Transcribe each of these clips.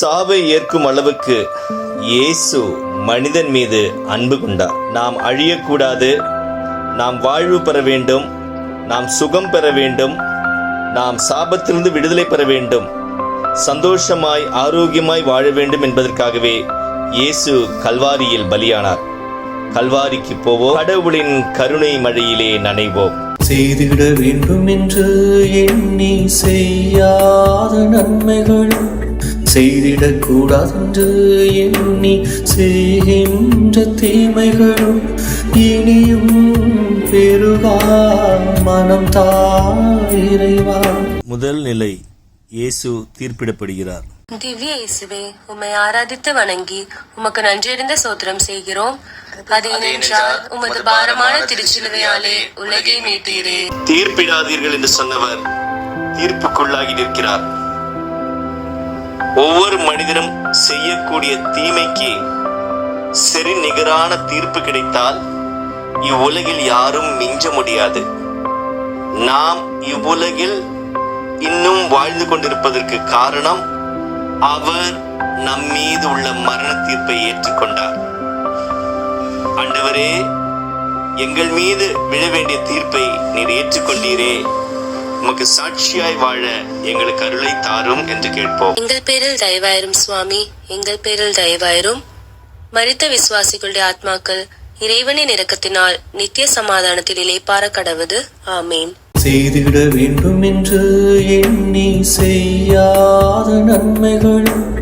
சாவை ஏற்கும் அளவுக்கு இயேசு மனிதன் மீது அன்பு கொண்டார். நாம் அழியக்கூடாது. நாம் வாழ்வு பெற வேண்டும். நாம் சுகம் பெற வேண்டும். நாம் சாபத்திலிருந்து விடுதலை பெற வேண்டும். சந்தோஷமாய் ஆரோக்கியமாய் வாழ வேண்டும் என்பதற்காகவே இயேசு கல்வாரியில் பலியானார். கல்வாரிக்கு போவோம். கடவுளின் கருணை மழையிலே நனைவோம். செய்திட வேண்டும் என்று எண்ணி செய்யாத நன்மைகளும் செய்திடக் கூடாதென்று எண்ணி செய்கின்ற தீமைகளும் இனியும் பெருகா மனம் தாயிறைவா முதல் நிலை இயேசு தீர்ப்பிடப்படுகிறார். திவ்ய இயேசுவே உம்மை ஆராதித்து வணங்கி உமக்கு நன்றியறிந்த சோத்திரம் செய்கிறோம். அது ஏனென்றால் உமது பாரமான திருச்சிலுவையாலே உலகை மீட்டீரே. தீர்ப்பிடாதீர்கள் என்று சொன்னவர் தீர்ப்புக்குள்ளாகி நிற்கிறார். ஒவ்வொரு மனிதனும் செய்யக்கூடிய தீமைக்கு சரி நிகரான தீர்ப்பு கிடைத்தால் இவ்வுலகில் யாரும் மிஞ்ச முடியாது. நாம் இவ்வுலகில் இன்னும் வாழ்ந்து கொண்டிருப்பதற்கு காரணம் அவர் நம் மீது உள்ள மரண தீர்ப்பை ஏற்றுக்கொண்டார். ஆண்டவரே எங்கள் மீது விழ வேண்டிய தீர்ப்பை நீர் ஏற்றுக்கொண்டீரே. உமக்கு சாட்சியாய் வாழ எங்களுக்கு அருளை தாரும் என்று கேட்போம். எங்கள் பேரில் தயவாயிரும் சுவாமி எங்கள் பேரில் தயவாயிரும். மரித்த விசுவாசிகளுடைய ஆத்மாக்கள் இறைவனின் இரக்கத்தினால் நித்திய சமாதானத்தில் இளைப்பார கடவுது. ஆமேன். செய்திட வேண்டும் என்று எண்ணி செய்யாத நன்மைகளும்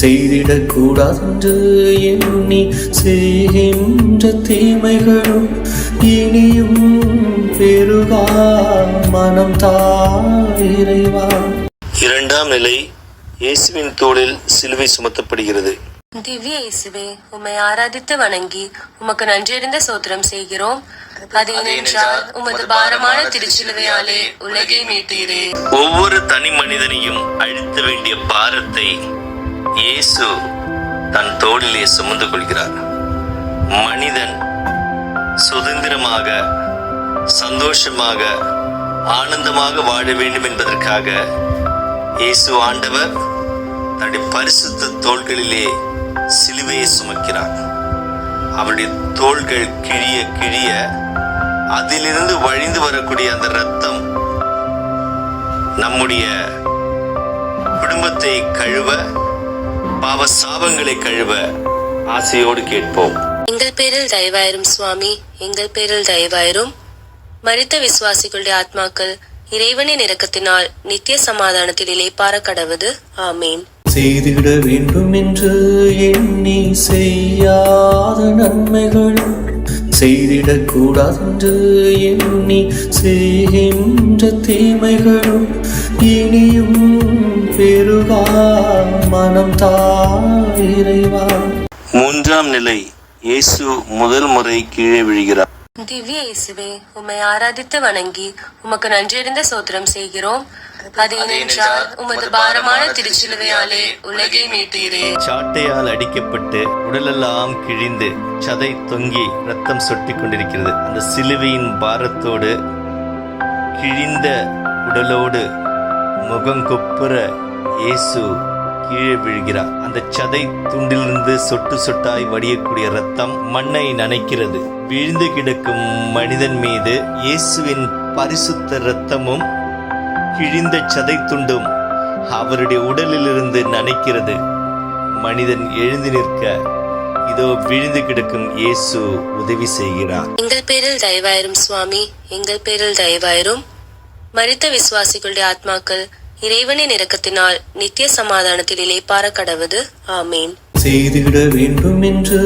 செய்திடக் கூடாதென்று எண்ணி செய்கின்ற தீமைகளும் இனியும் பெருகா மனம் தாயிறைவா இரண்டாம் நிலை இயேசுவின் தோளில் சிலுவை சுமத்தப்படுகிறது. திவ்ய இயேசுவே உம்மை ஆராதித்து வணங்கி உமக்கு நன்றியறிந்த சோத்திரம் செய்கிறோம். அது ஏனென்றால் உமது பாரமான திருச்சிலுவையாலே உலகை மீட்டீரே ஒவ்வொரு தனி மனிதனையும் அழுத்த வேண்டிய பாரத்தை இயேசு தன் தோளிலே சுமந்து கொள்கிறார். மனிதன் சுதந்திரமாக சந்தோஷமாக ஆனந்தமாக வாழ வேண்டும் என்பதற்காக இயேசு ஆண்டவர் தன்னுடைய பரிசுத்த தோள்களிலே சிலுவையை சுமக்கிறார். அவருடைய தோள்கள் கிழிய கிழிய அதிலிருந்து வழிந்து வரக்கூடிய அந்த ரத்தம் நம்முடைய குடும்பத்தை கழுவ பாவ சாபங்களை கழுவ ஆசையோடு கேட்போம். எங்கள் பேரில் தயவாயிரும் சுவாமி எங்கள் பேரில் தயவாயிரும். மரித்த விசுவாசிகளுடைய ஆத்மாக்கள் இறைவனின் இரக்கத்தினால் நித்திய சமாதானத்தில் இளைப்பார கடவுது. ஆமேன். செய்திட வேண்டும் என்று எண்ணி செய்யாத நன்மைகளும் செய்திடக் கூடாதென்று எண்ணி செய்கின்ற தீமைகளும் இனியும் பெருகா மனம் தாயிறைவா மூன்றாம் நிலை இயேசு முதல் முறை கீழே விழுகிறார். திவ்ய இயேசுவே உம்மை ஆராதித்து வணங்கி உமக்கு நன்றியறிந்த சோத்திரம் செய்கிறோம். அது ஏனென்றால் உமது பாரமான திருச்சிலுவையாலே உலகை மீட்டீரே சாட்டையால் அடிக்கப்பட்டு உடலெல்லாம் கிழிந்து சதை தொங்கி ரத்தம் சொட்டிக் கொண்டிருக்கிறது. அந்த சிலுவையின் பாரத்தோடு கிழிந்த உடலோடு இயேசு கீழே விழுகிறார். அந்த சதை துண்டிலிருந்து சொட்டு சொட்டாய் வடியக்கூடிய ரத்தம் மண்ணை நனைக்கிறது. விழுந்து கிடக்கும் மனிதன் மீது இயேசுவின் பரிசுத்த இரத்தமும் கிழிந்த சதை துண்டும் அவருடைய உடலிலிருந்து நனைக்கிறது. மனிதன் எழுந்து நிற்க இதோ விழுந்து கிடக்கும் இயேசு உதவி செய்கிறார். எங்கள் பேரில் தயவாயிரும் சுவாமி எங்கள் பேரில் தயவாயிரும். மரித்த விசுவாசிகளுடைய ஆத்மாக்கள் இறைவனின் இரக்கத்தினால் நித்திய சமாதானத்தில் இளைப்பார கடவுது. ஆமேன். செய்திட வேண்டும் என்று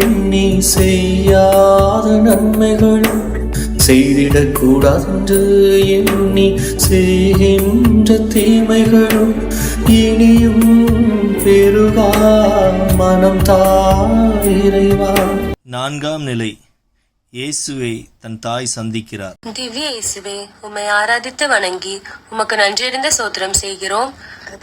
எண்ணி செய்யாத நன்மைகளும் செய்திடக் கூடாதென்று எண்ணி செய்கின்ற தீமைகளும் இனியும் பெருகா மனம் தாயிறைவா நான்காம் நிலை. இயேசுவை தன் தாய் சந்திக்கிறார். திவ்ய இயேசுவே உம்மை ஆராதித்து வணங்கி உமக்கு நன்றியறிந்த சோத்திரம் செய்கிறோம்.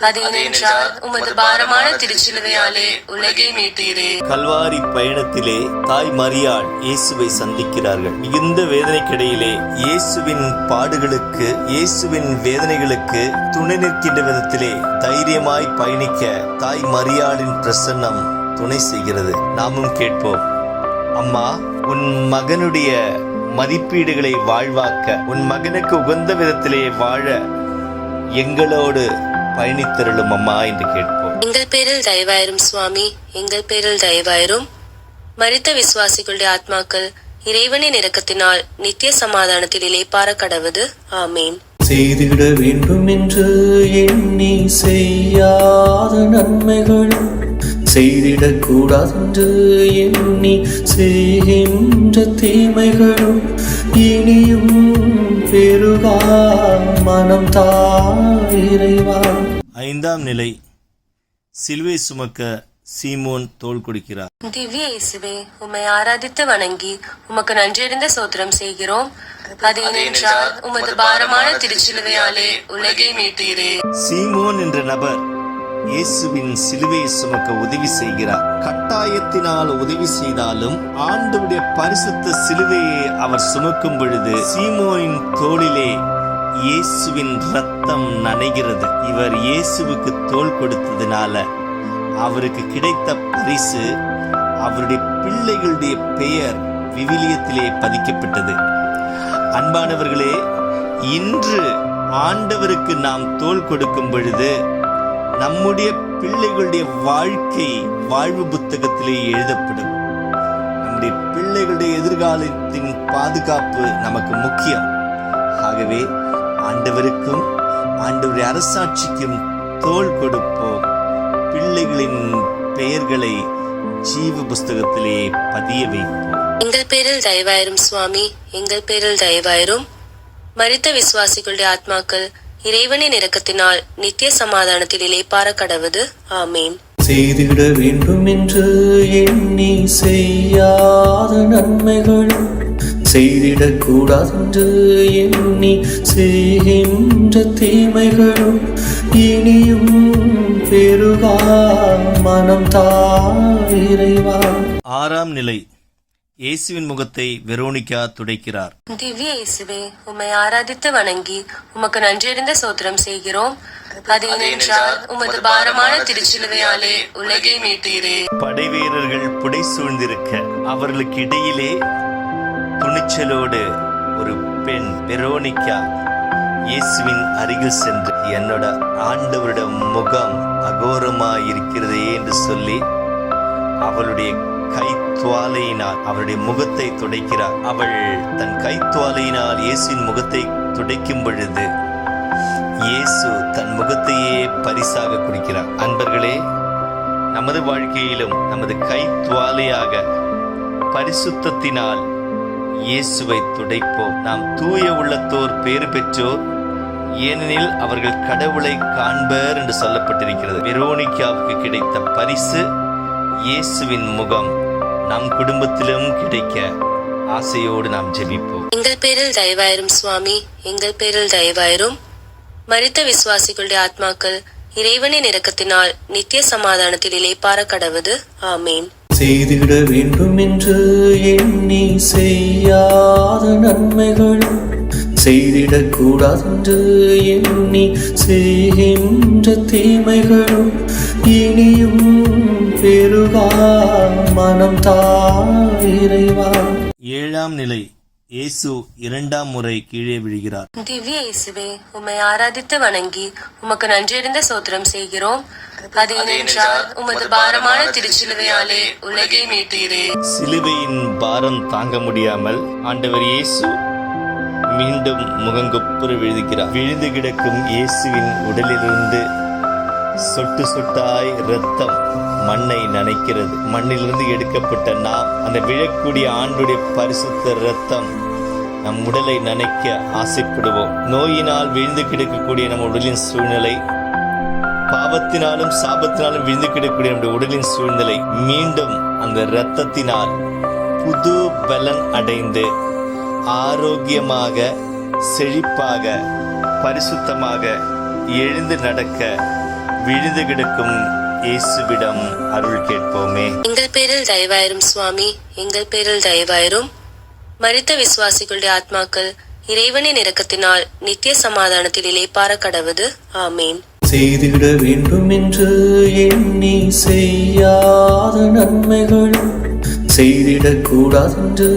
அது ஏனென்றால் உமது பாரமான திருச்சிலுவையாலே உலகை மீட்டீரே கல்வாரி பயணத்திலே தாய் மரியாள் இயேசுவை சந்திக்கிறார்கள். மிகுந்த வேதனைக்கிடையிலே இயேசுவின் பாடுகளுக்கு இயேசுவின் வேதனைகளுக்கு துணை நிற்கின்ற விதத்திலே தைரியமாய் பயணிக்க தாய் மரியாளின் பிரசன்னம் துணை செய்கிறது. நாமும் கேட்போம். அம்மா உன் மகனுடைய மதிப்பீடுகளை வாழ்வாக்க உன் மகனுக்கு உகந்த விதத்திலே வாழ எங்களோடு பயணித்தருளும் அம்மா என்று கேட்போம். எங்கள் பேரில் தயவாயிரும் சுவாமி எங்கள் பேரில் தயவாயிரும். மரித்த விசுவாசிகளுடைய ஆத்மாக்கள் இறைவனின் இரக்கத்தினால் நித்திய சமாதானத்தில் இளைப்பாற கடவுது ஆமேன். செய்திட வேண்டும் என்று எண்ணி செய்யாத நன்மைகளும் செய்திடக் கூடாதென்று எண்ணி செய்கின்ற தீமைகளும் இனியும் பெருகா மனம் தாயிறைவா ஐந்தாம் நிலை சிலுவை சுமக்க சீமோன் தோள் கொடுக்கிறார். திவ்ய இயேசுவே உம்மை ஆராதித்து வணங்கி உமக்கு நன்றியறிந்த சோத்திரம் செய்கிறோம். அது ஏனென்றால் உமது பாரமான திருச்சிலுவையாலே உலகை மீட்டீரே சீமோன் என்ற நபர் இயேசுவின் சிலுவையை சுமக்க உதவி செய்கிறார். கட்டாயத்தினால் உதவி செய்தாலும் ஆண்டவுடைய பரிசுத்த சிலுவையை அவர் சுமக்கும் பொழுது சீமோனின் தோளிலே இயேசுவின் ரத்தம் நனைகிறது. இவர் இயேசுவுக்கு தோல் கொடுத்ததுனால அவருக்கு கிடைத்த பரிசு அவருடைய பிள்ளைகளுடைய பெயர் விவிலியத்திலே பதிக்கப்பட்டது. அன்பானவர்களே இன்று ஆண்டவருக்கு நாம் தோல் கொடுக்கும் பொழுது நம்முடைய பிள்ளைகளுடைய வாழ்க்கை வாழ்வு புத்தகத்திலே எழுதப்படும். நம்முடைய பிள்ளைகளுடைய எதிர்காலத்தின் பாதுகாப்பு நமக்கு முக்கியம். ஆகவே ஆண்டவருக்கும் ஆண்டவருடைய அரசாட்சிக்கும் தோல் கொடுப்போம். பிள்ளைகளின் பெயர்களை ஜீவ புஸ்தகத்திலே பதிய வைப்போம். எங்கள் பேரில் தயவாயிரும் சுவாமி எங்கள் பேரில் தயவாயிரும். மறித்த விசுவாசிகளுடைய ஆத்மாக்கள் இறைவனின் இரக்கத்தினால் நித்திய சமாதானத்தில் இளைப்பாற கடவுது. ஆமேன். செய்திட வேண்டும் என்று எண்ணி செய்யாத நன்மைகளும் செய்திடக் கூடாதென்று எண்ணி செய்கின்ற தீமைகளும் இனியும் பெருகா மனம் தாயிறைவா ஆறாம் நிலை இயேசுவின் முகத்தை வெரோனிகா துடைக்கிறார். திவ்ய இயேசுவே உம்மை ஆராதித்து வணங்கி உமக்கு நன்றியறிந்த சோத்திரம் செய்கிறோம். அது ஏனென்றால் உமது பாரமான திருச்சிலுவையாலே உலகை மீட்டீரே. படை வீரர்கள் புடை சூழ்ந்திருக்க அவர்களுக்கு இடையிலே துணிச்சலோடு ஒரு பெண் வெரோனிகா இயேசுவின் அருகில் சென்று என்னோட ஆண்டவருடைய முகம் அகோரமாய் இருக்கிறதே என்று சொல்லி அவளுடைய கைத்துவாலையினால் அவருடைய முகத்தை துடைக்கிறார். அவள் தன் கைத்துவாலையினால் இயேசுவின் முகத்தை துடைக்கும் பொழுது இயேசு தன் முகத்தையே பரிசாக கொடுக்கிறார். அன்பர்களே நமது வாழ்க்கையிலும் நமது கைத்துவாலையாக பரிசுத்தத்தினால் இயேசுவை துடைப்போம். நாம் தூய உள்ளத்தோர் பேறு பெற்றோர் ஏனெனில் அவர்கள் கடவுளை காண்பர் என்று சொல்லப்பட்டிருக்கிறது. வெரோனிக்காவுக்கு கிடைத்த பரிசு இயேசுவின் முகம். நம் குடும்பத்திலும் கிடைக்க ஆசையோடு நாம் ஜெபிப்போம். எங்கள் பேரில் தயவாயிரும் சுவாமி எங்கள் பேரில் தயவாயிரும். மரித்த விசுவாசிகளுடைய ஆத்மாக்கள் இறைவனின் இரக்கத்தினால் நித்திய சமாதானத்தில் இளைப்பாற கடவுது. ஆமேன். செய்திட வேண்டும் என்று எண்ணி செய்யாத நன்மைகளும் செய்திடக் கூடாதென்று எண்ணி செய்கின்ற தீமைகளும் இனியும் பெருகா மனம் தாயிறைவா ஏழாம் நிலை இயேசு இரண்டாம் முறை கீழே விழுகிறார். திவ்ய இயேசுவே உம்மை ஆராதித்து வணங்கி உமக்கு நன்றியறிந்த சோத்திரம் செய்கிறோம். அது ஏனென்றால் உமது பாரமான திருச்சிலுவையாலே உலகை மீட்டீரே. சிலுவையின் பாரம் தாங்க முடியாமல் ஆண்டவர் இயேசு மீண்டும் முகங்குப்புற விழுதுகிறார் விழுந்து கிடக்கும் இயேசுவின் உடலிலிருந்து சொட்டு சொட்டாய் இரத்தம் மண்ணை நனைக்கிறது. மண்ணிலிருந்து எடுக்கப்பட்ட நாம் அந்த விழக்கூடிய ஆண்டுடைய பரிசுத்த இரத்தம் நம் உடலை நனைக்க ஆசைப்படுவோம். நோயினால் விழுந்து கிடக்கக்கூடிய நம் உடலின் சூழ்நிலை பாவத்தினாலும் சாபத்தினாலும் விழுந்து கிடக்கக்கூடிய நம்முடைய உடலின் சூழ்நிலை மீண்டும் அந்த இரத்தத்தினால் புது பலன் அடைந்து ஆரோக்கியமாக செழிப்பாக பரிசுத்தமாக எழுந்து நடக்க விழுது கிடக்கும் இயேசுவிடம் அருள் கேட்போமே. எங்கள் பேரில் தயவாயிரும் சுவாமி எங்கள் பேரில் தயவாயிரும். மரித்த விசுவாசிகளுடைய ஆத்மாக்கள் இறைவனின் இரக்கத்தினால் நித்திய சமாதானத்தில் இளைப்பாற கடவுது. ஆமேன். செய்திட வேண்டும் என்று எண்ணி செய்யாத நன்மைகளும் செய்திடக்கூடாதென்று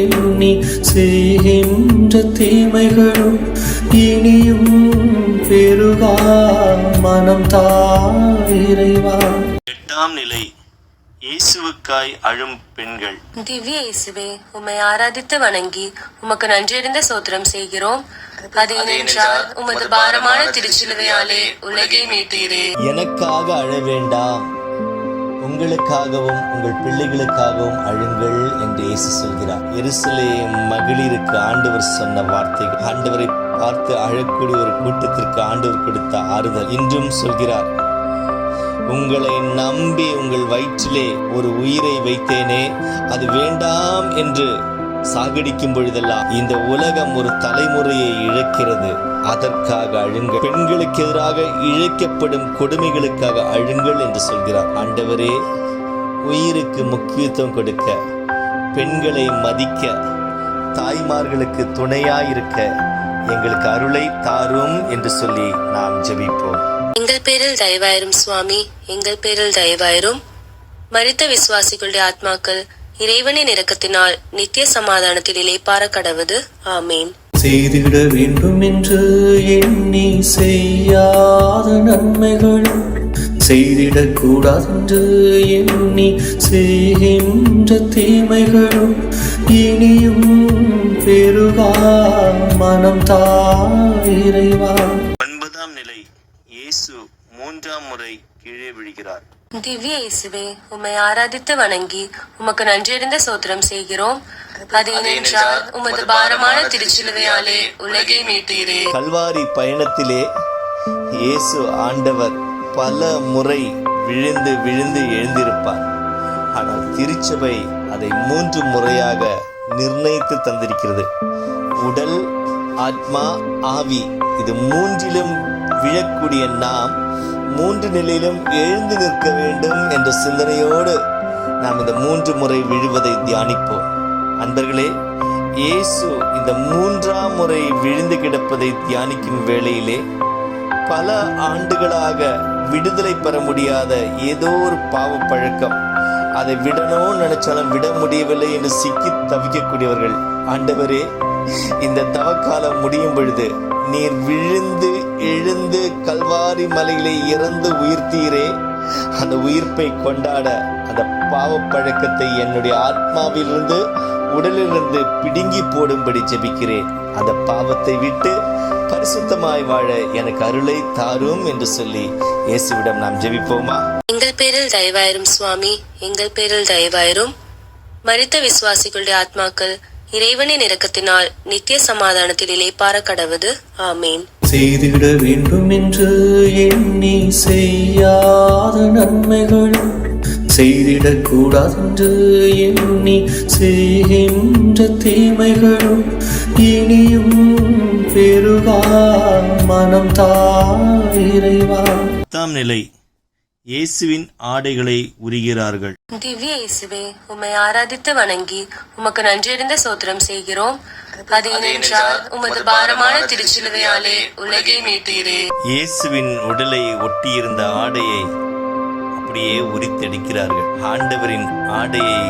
எண்ணி செய்கின்ற தீமைகளும் இனியும் பெருகா மனம் தாயிறைவா எட்டாம் நிலை இயேசுவுக்காய் அழும் பெண்கள். திவ்ய இயேசுவே உம்மை ஆராதித்து வணங்கி உமக்கு நன்றியறிந்த சோத்திரம் செய்கிறோம். உமது பாரமான திருச்சிலுவையாலே உலகை மீட்டீரே எனக்காக அழ வேண்டாம். உங்களுக்காகவும் உங்கள் பிள்ளைகளுக்காகவும் அழுங்கள் என்று இயேசு சொல்கிறார். எருசலே மகளிருக்கு ஆண்டவர் சொன்ன வார்த்தை ஆண்டவரை பார்த்து அழக்கூடிய ஒரு கூட்டத்திற்கு ஆண்டவர் கொடுத்த ஆறுதல் இன்றும் சொல்கிறார். உங்களை நம்பி உங்கள் வயிற்றிலே ஒரு உயிரை வைத்தேனே அது வேண்டாம் என்று சாகடிக்கும் பொழுதெல்லாம் இந்த உலகம் ஒரு தலைமுறையை இழக்கிறது. அதற்காக அழுங்கள். பெண்களுக்கு எதிராக இழைக்கப்படும் கொடுமைகளுக்காக அழுங்கள் என்று சொல்கிறார். ஆண்டவரே உயிருக்கு முக்கியத்துவம் கொடுக்க பெண்களை மதிக்க தாய்மார்களுக்கு துணையாயிருக்க எங்களுக்கு அருளை தாரும் என்று சொல்லி நாம் ஜெபிப்போம். எங்கள் பேரில் தயவாயிரும் சுவாமி. எங்கள் பேரில் தயவாயிரும். மறித்த விசுவாசிகளுடைய ஆத்மாக்கள் இறைவனின் இரக்கத்தினால் நித்திய சமாதானத்தில் இலைப்பார கடவுது. ஆமேன். செய்திட வேண்டும் என்று எண்ணி செய்யாத நன்மைகள் செய்திடக்கூடாதென்று எண்ணி செய்கின்ற தீமைகளும் இனியும் பெருகா மனம் தாயிறைவான் ஒன்பதாம் நிலை இயேசு மூன்றாம் முறை கீழே விழுகிறார் திவ்ய இயேசுவே உம்மை ஆராதித்து வணங்கி உமக்கு நன்றியறிந்த சோத்திரம் செய்கிறோம். உமது பாரமான திருச்சிலுவையாலே உலகை மீட்டீரே கல்வாரி பயணத்திலே இயேசு ஆண்டவர் பல முறை விழுந்து விழுந்து எழுந்திருப்பார். ஆனால் திருச்சபை அதை மூன்று முறையாக நிர்ணயித்து தந்திருக்கிறது. உடல் ஆத்மா ஆவி இது மூன்றிலும் விழக்கூடிய நாம் மூன்று நிலையிலும் எழுந்து நிற்க வேண்டும் என்ற சிந்தனையோடு நாம் இந்த மூன்று முறை விழுவதை தியானிப்போம். அன்பர்களே இயேசு இந்த மூன்றாம் முறை விழுந்து கிடப்பதை தியானிக்கும் வேளையிலே பல ஆண்டுகளாக விடுதலை பெற முடியாத ஏதோ ஒரு பாவ பழக்கம் அதை விடணும்னு நினைச்சாலும் விட முடியவில்லை என்று சிக்கி தவிக்கக்கூடியவர்கள். ஆண்டவரே இந்த தவக்காலம் முடியும் பொழுது நீர் விழுந்து எழுந்து கல்வாரி மலையிலே இறந்து உயிர்த்தீரே. அந்த உயிர்ப்பை கொண்டாட அந்த பாவ பழக்கத்தை என்னுடைய ஆத்மாவிலிருந்து உடலிலிருந்து பிடுங்கி போடும்படி ஜெபிக்கிறேன். அந்த பாவத்தை விட்டு பரிசுத்தமாய் வாழ எனக்கு அருளை தாரும் என்று சொல்லி இயேசுவிடம் நாம் ஜெபிப்போமா? எங்கள் பேரில் தயவாயிரும் சுவாமி எங்கள் பேரில் தயவாயிரும். மறித்த விசுவாசிகளுடைய ஆத்மாக்கள் இறைவனின் இரக்கத்தினால் நித்திய சமாதானத்தில் இளைப்பாற கடவுது. ஆமேன். செய்திட வேண்டும் என்று எண்ணி செய்யாத நன்மைகளும் செய்திடக்கூடாதென்று எண்ணி செய்கின்ற தீமைகளும் இனியும் பெருகா மனம் பத்தாம் நிலை இயேசுவின் ஆடைகளை உரிகிறார்கள். திவ்ய இயேசுவே உம்மை ஆராதித்து வணங்கி உமக்கு நன்றியறிந்த சோத்திரம் செய்கிறோம். அது ஏனென்றால் உமது பாரமான திருச்சிலுவையாலே உலகை மீட்டீரே. இயேசுவின் உடலை ஒட்டியிருந்த ஆடையை அப்படியே உரித்தெடுக்கிறார்கள். ஆண்டவரின் ஆடையை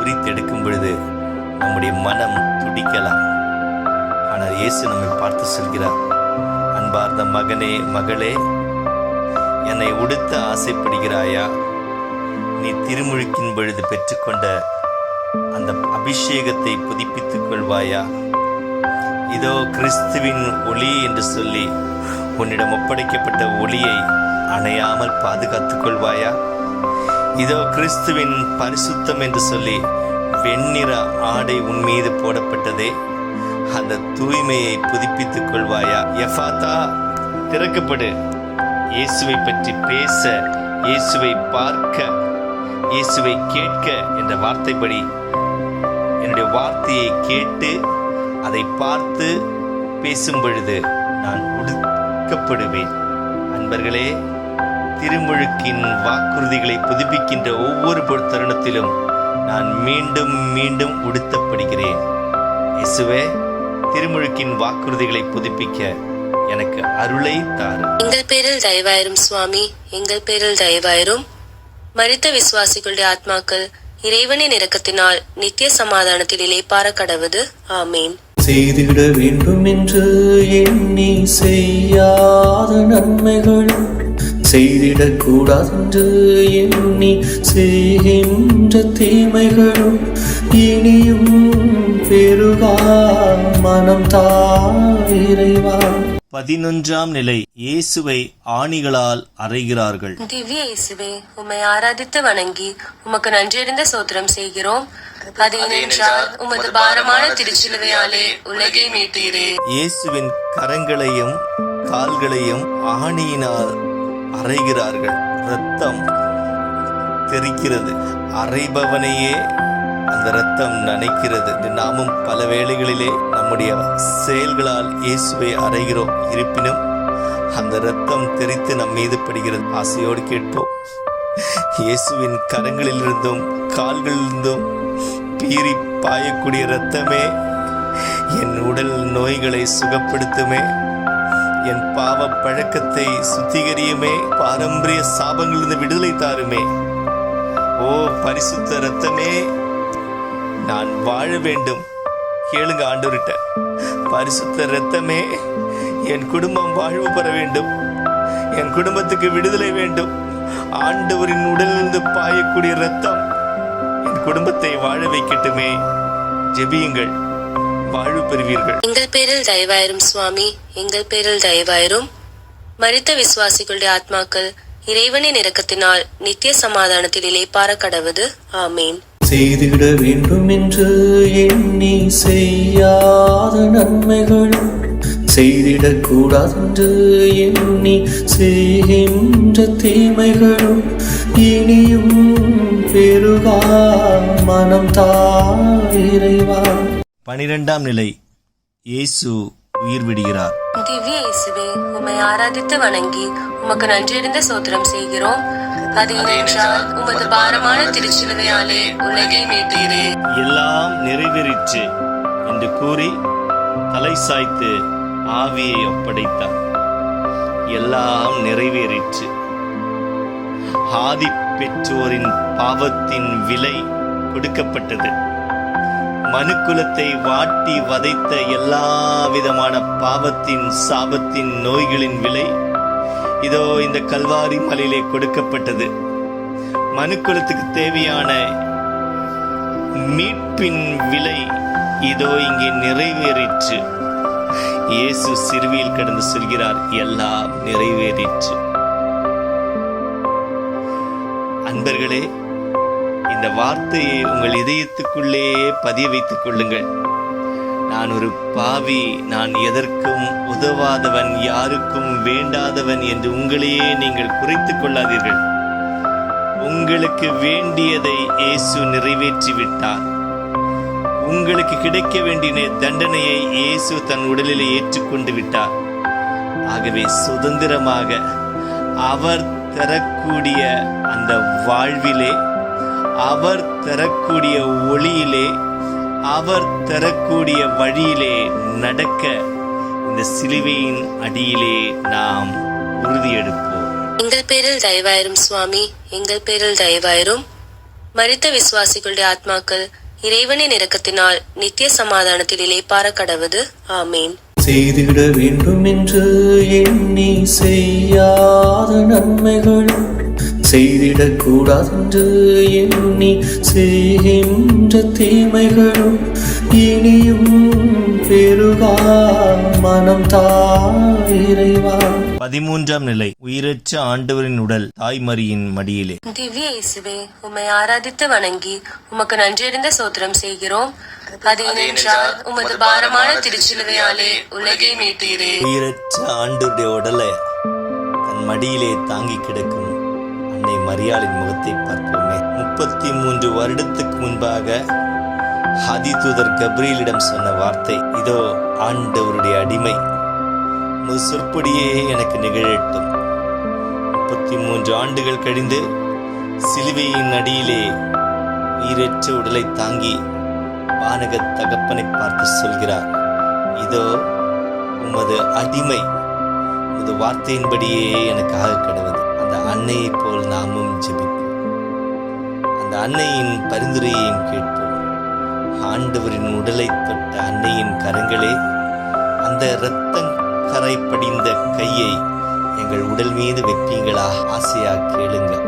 உரித்தெடுக்கும் பொழுது நம்முடைய மனம் துடிக்கலாம். ஆனால் இயேசு நம்மை பார்த்து சொல்கிறார் அன்பார்ந்த மகனே மகளே என்னை உடுத்த ஆசைப்படுகிறாயா? நீ திருமுழுக்கின் பொழுது பெற்றுக்கொண்ட அந்த அபிஷேகத்தை புதுப்பித்துக் கொள்வாயா? இதோ கிறிஸ்துவின் ஒளி என்று சொல்லி உன்னிடம் ஒப்படைக்கப்பட்ட ஒளியை அணையாமல் பாதுகாத்துக் கொள்வாயா? இதோ கிறிஸ்துவின் பரிசுத்தம் என்று சொல்லி வெண்ணிற ஆடை உன் மீது போடப்பட்டதே. அந்த தூய்மையை புதுப்பித்துக் கொள்வாயா? எஃபாத்தா திறக்கப்படு. இயேசுவை பற்றி பேச இயேசுவை பார்க்க இயேசுவை கேட்க என்ற வார்த்தைப்படி என்னுடைய வார்த்தையை கேட்டு அதை பார்த்து பேசும் பொழுது நான் ஒடுக்கப்படுவேன். அன்பர்களே திருமுழுக்கின் வாக்குறுதிகளை புதுப்பிக்கின்ற ஒவ்வொரு தருணத்திலும் நான் மீண்டும் மீண்டும் உடுத்தப்படுகிறேன் இயேசுவே திருமுழுக்கின் வாக்குறுதிகளை புதுப்பிக்க எனக்கு அருளை தாரும் எங்கள் பேரில் தயவாயிரும் சுவாமி எங்கள் பேரில் தயவாயிரும். மரித்த விசுவாசிகளுடைய ஆத்மாக்கள் இறைவனின் இரக்கத்தினால் நித்திய சமாதானத்தில் இளைப்பார கடவது ஆமேன். செய்திட வேண்டும் என்று எண்ணி செய்யாத நன்மைகளும் செய்திடக் கூடாதென்று எண்ணி செய்கின்ற தீமைகளும் இனியும் பெருகா மனம் தாயிறைவா பதினொன்றாம் நிலை இயேசுவை ஆணிகளால் அறைகிறார்கள். திவ்ய இயேசுவே உம்மை ஆராதித்து வணங்கி உமக்கு நன்றியறிந்த சோத்திரம் செய்கிறோம். அது ஏனென்றால் உமது பாரமான திருச்சிலுவையாலே உலகை மீட்டீரே. இயேசுவின் கரங்களையும் கால்களையும் ஆணியினால் அறைகிறார்கள். இரத்தம் தெரிக்கிறது அறைபவனையே அந்த ரத்தம் நனைக்கிறது. நாமும் பல வேளைகளிலே நம்முடைய செயல்களால் இயேசுவை அறைகிறோம். இருப்பினும் அந்த ரத்தம் தெரித்து நம் மீது படுகிறது. ஆசையோடு கேட்போம். இயேசுவின் கரங்களிலிருந்தும் கால்களிலிருந்தும் பீறி பாயக்கூடிய ரத்தமே என் உடல் நோய்களை சுகப்படுத்துமே என் பாவ பழக்கத்தை சுத்திகரியுமே பாரம்பரிய சாபங்களிலிருந்து விடுதலை தாருமே. ஓ பரிசுத்த ரத்தமே நான் வாழ வேண்டும். கேளுங்க ஆண்டவர்கிட்ட. பரிசுத்த ரத்தமே என் குடும்பம் வாழ்வு பெற வேண்டும். என் குடும்பத்துக்கு விடுதலை வேண்டும். ஆண்டவரின் உடலிலிருந்து பாயக்கூடிய ரத்தம் என் குடும்பத்தை வாழ வைக்கட்டுமே. ஜெபியுங்கள். வாழ்வு பெறுவீர்கள். எங்கள் பேரில் தயவாயிரும் சுவாமி. எங்கள் பேரில் தயவாயிரும். மரித்த விசுவாசிகளுடைய ஆத்மாக்கள் இறைவனின் இரக்கத்தினால் நித்திய சமாதானத்தில் இலைப்பார கடவுது. ஆமேன். செய்திட வேண்டும் என்று எண்ணி செய்யாத நன்மைகள் செய்திடக் எண்ணி செய்கின்ற தீமைகளும் இனியும் பெருகா மனம் தாயிறைவா பனிரெண்டாம் நிலை. இயேசு உயிர் விடுகிறார். திவ்ய இயேசுவே உம்மை ஆராதித்து வணங்கி உமக்கு நன்றியறிந்த சோத்திரம் செய்கிறோம். அது ஏனென்றால் உமது பாரமான திருச்சிலுவையாலே உலகை மீட்டீரே எல்லாம் நிறைவேறிற்று என்று கூறி தலை சாய்த்து ஆவியை ஒப்படைத்தார். எல்லாம் நிறைவேறிற்று. ஆதி பெற்றோரின் பாவத்தின் விலை கொடுக்கப்பட்டது. மனுக்குலத்தை வாட்டி வதைத்த எல்லா விதமான பாவத்தின் சாபத்தின் நோய்களின் விலை இதோ இந்த கல்வாரி மலையிலே கொடுக்கப்பட்டது. மனுக்குலத்துக்கு தேவையான மீட்பின் விலை இதோ இங்கே நிறைவேறிற்று. இயேசு சிறுவியில் கடந்து சொல்கிறார் எல்லாம் நிறைவேறிற்று. அன்பர்களே இந்த வார்த்தையை உங்கள் இதயத்துக்குள்ளே பதிய வைத்துக் கொள்ளுங்கள். நான் ஒரு பாவி நான் எதற்கும் உதவாதவன் யாருக்கும் வேண்டாதவன் என்று உங்களையே நீங்கள் குறைத்துக் கொள்ளாதீர்கள். உங்களுக்கு வேண்டியதை இயேசு நிறைவேற்றி விட்டார் உங்களுக்கு கிடைக்க வேண்டிய தண்டனையை இயேசு தன் உடலிலே ஏற்றுக்கொண்டு விட்டார். ஆகவே சுதந்திரமாக அவர் தரக்கூடிய அந்த வாழ்விலே அவர் தரக்கூடிய ஒளியிலே அவர் தரக்கூடிய வழியிலே நடக்க இந்த சிலுவையின் அடியிலே நாம் உறுதியெடுப்போம். எங்கள் பேரில் தயவாயிரும் சுவாமி எங்கள் பேரில் தயவாயிரும். மரித்த விசுவாசிகளுடைய ஆத்மாக்கள் இறைவனின் இரக்கத்தினால் நித்திய சமாதானத்தில் இளைப்பார கடவது ஆமேன். செய்திட வேண்டும் என்று எண்ணி செய்யாத நன்மைகளும் செய்திடக் கூடாதென்று எண்ணி செய்கின்ற தீமைகளும் இனியும் பெருகா மனம் தாயிறைவா பதிமூன்றாம் நிலை உயிரற்ற ஆண்டவரின் உடல் தாய்மரியின் மடியிலே. திவ்ய இயேசுவே உம்மை ஆராதித்து வணங்கி உமக்கு நன்றியறிந்த சோத்திரம் செய்கிறோம். உமது பாரமான திருச்சிலுவையாலே உலகை மீட்டீரே. உயிரற்ற ஆண்டவருடைய உடலை தன் மடியிலே தாங்கி கிடக்கும் அன்னை மரியாளின் முகத்தை பார்ப்போமே. முப்பத்தி மூன்று வருடத்துக்கு முன்பாக ஹதிதூதர் கப்ரியலிடம் சொன்ன வார்த்தை இதோ ஆண்டவருடைய அடிமை உமது சொற்படியே எனக்கு நிகழட்டும். முப்பத்தி மூன்று ஆண்டுகள் கழிந்து சிலுவையின் அடியிலே உயிரற்ற உடலை தாங்கி வானக தகப்பனை பார்த்து சொல்கிறார் இதோ உமது அடிமை உமது வார்த்தையின்படியே எனக்காக கடவுது அந்த அன்னையைப் போல் நாமும் ஜெபிப்போம். அந்த அன்னையின் பரிந்துரையையும் கேட்போம். ஆண்டவரின் உடலை தொட்ட அன்னையின் கரங்களே அந்த இரத்தம் கரை படிந்த கையை எங்கள் உடல் மீது வைப்பீங்களா? ஆசையா கேளுங்க.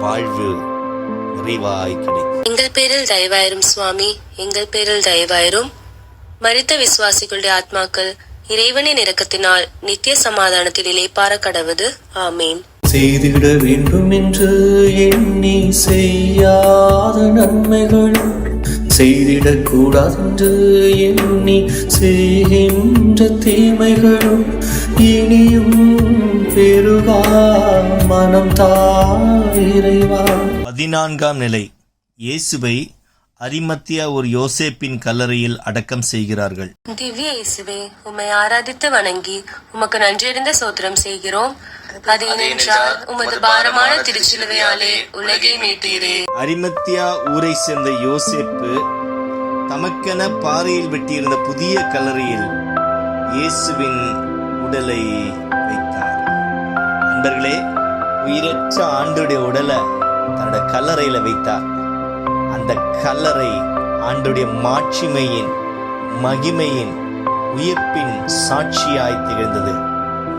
வாழ்வு நிறைவாய் கிடைக்கும். எங்கள் பேரில் தயவாயிரும் சுவாமி எங்கள் பேரில் தயவாயிரும். மரித்த விசுவாசிகளுடைய ஆத்மாக்கள் இறைவனின் இரக்கத்தினால் நித்திய சமாதானத்தில் இலைப்பார கடவுது. ஆமேன். செய்திட வேண்டும் என்று எண்ணி செய்யாத நன்மைகள் செய்திடக்கூடாதென்று எண்ணி செய்கின்ற தீமைகளும் இனியும் பெருகா மனம் தாயிறைவா பதினான்காம் நிலை. இயேசுவை அரிமத்தியா ஒரு யோசேப்பின் கல்லறையில் அடக்கம் செய்கிறார்கள். திவ்ய இயேசுவே உம்மை ஆராதித்து வணங்கி உமக்கு நன்றியறிந்த சோத்திரம் செய்கிறோம். அது ஏனென்றால் உமது பாரமான திருச்சிலுவையாலே உலகை மீட்டீரே அரிமத்தியா ஊரை சேர்ந்த யோசேப்பு தமக்கென பாறையில் வெட்டியிருந்த புதிய கல்லறையில் இயேசுவின் உடலை வைத்தார். நண்பர்களே உயிரற்ற ஆண்டுடைய உடலை தன்னோட கல்லறையில வைத்தார். அந்த கல்லறை ஆண்டுடைய மாட்சிமையின் மகிமையின் உயிர்ப்பின் சாட்சியாய் திகழ்ந்தது.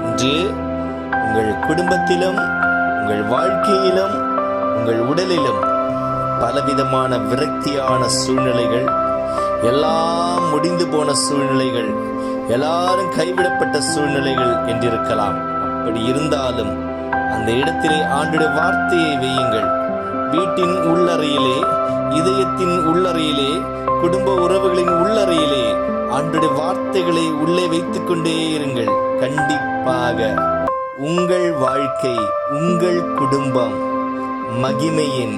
இன்று உங்கள் குடும்பத்திலும் உங்கள் வாழ்க்கையிலும் உங்கள் உடலிலும் பலவிதமான விரக்தியான சூழ்நிலைகள் எல்லாம் முடிந்து போன சூழ்நிலைகள் எல்லாரும் கைவிடப்பட்ட சூழ்நிலைகள் என்றிருக்கலாம். அப்படி இருந்தாலும் அந்த இடத்திலே ஆண்டுடைய வார்த்தையை வையுங்கள். வீட்டின் உள்ளறையிலே இதயத்தின் உள்ளறையிலே குடும்ப உறவுகளின் உள்ளறையிலே ஆண்டுடைய வார்த்தைகளை உள்ளே வைத்துக் கொண்டே இருங்கள். கண்டிப்பாக உங்கள் வாழ்க்கை உங்கள் குடும்பம் மகிமையின்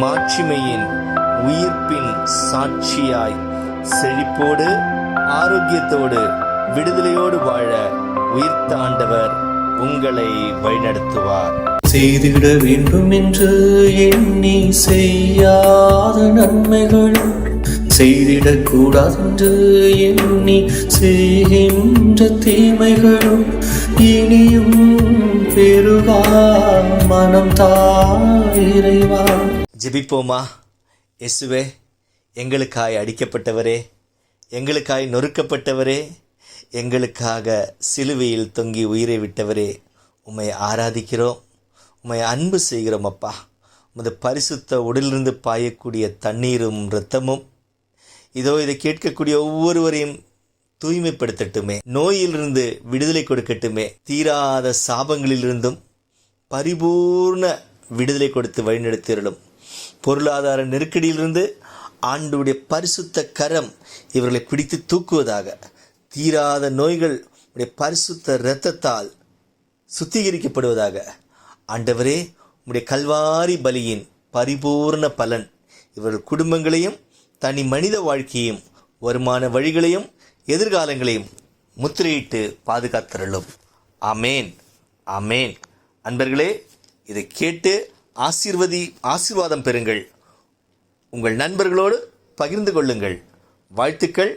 மாட்சிமையின் உயிர்ப்பின் சாட்சியாய் செழிப்போடு ஆரோக்கியத்தோடு விடுதலையோடு வாழ உயிர்த்த ஆண்டவர் உங்களை வழிநடத்துவார். செய்திட வேண்டும் என்று எண்ணி செய்யாத நன்மைகளும் செய்திடக்கூடாதென்று எண்ணி செய்கின்ற தீமைகளும் இனியும் பெருகா மனம் தாயிறைவா ஜெபிப்போமா? இயேசுவே எங்களுக்காய் அடிக்கப்பட்டவரே எங்களுக்காய் நொறுக்கப்பட்டவரே எங்களுக்காக சிலுவையில் தொங்கி உயிரை விட்டவரே உம்மை ஆராதிக்கிறோம். உம்மை அன்பு செய்கிறோம் அப்பா. உமது பரிசுத்த உடலிலிருந்து பாயக்கூடிய தண்ணீரும் இரத்தமும். இதோ இதை கேட்கக்கூடிய ஒவ்வொருவரையும் தூய்மைப்படுத்தட்டுமே. நோயிலிருந்து விடுதலை கொடுக்கட்டுமே. தீராத சாபங்களிலிருந்தும் பரிபூர்ண விடுதலை கொடுத்து வழிநடத்திடலும் பொருளாதார நெருக்கடியிலிருந்து ஆண்டுடைய பரிசுத்த கரம் இவர்களை பிடித்து தூக்குவதாக. தீராத நோய்கள் உடைய பரிசுத்த இரத்தத்தால் சுத்திகரிக்கப்படுவதாக. ஆண்டவரே உம்முடைய கல்வாரி பலியின் பரிபூர்ண பலன் இவர்கள் குடும்பங்களையும் தனி மனித வாழ்க்கையும் வருமான வழிகளையும் எதிர்காலங்களையும் முத்திரையிட்டு பாதுகாத்தருளும். அமேன் அமேன் அன்பர்களே இதை கேட்டு ஆசீர்வதி ஆசீர்வாதம் பெறுங்கள். உங்கள் நண்பர்களோடு பகிர்ந்து கொள்ளுங்கள். வாழ்த்துக்கள்.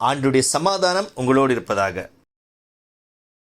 ஆண்டுடைய சமாதானம் உங்களோடு இருப்பதாக.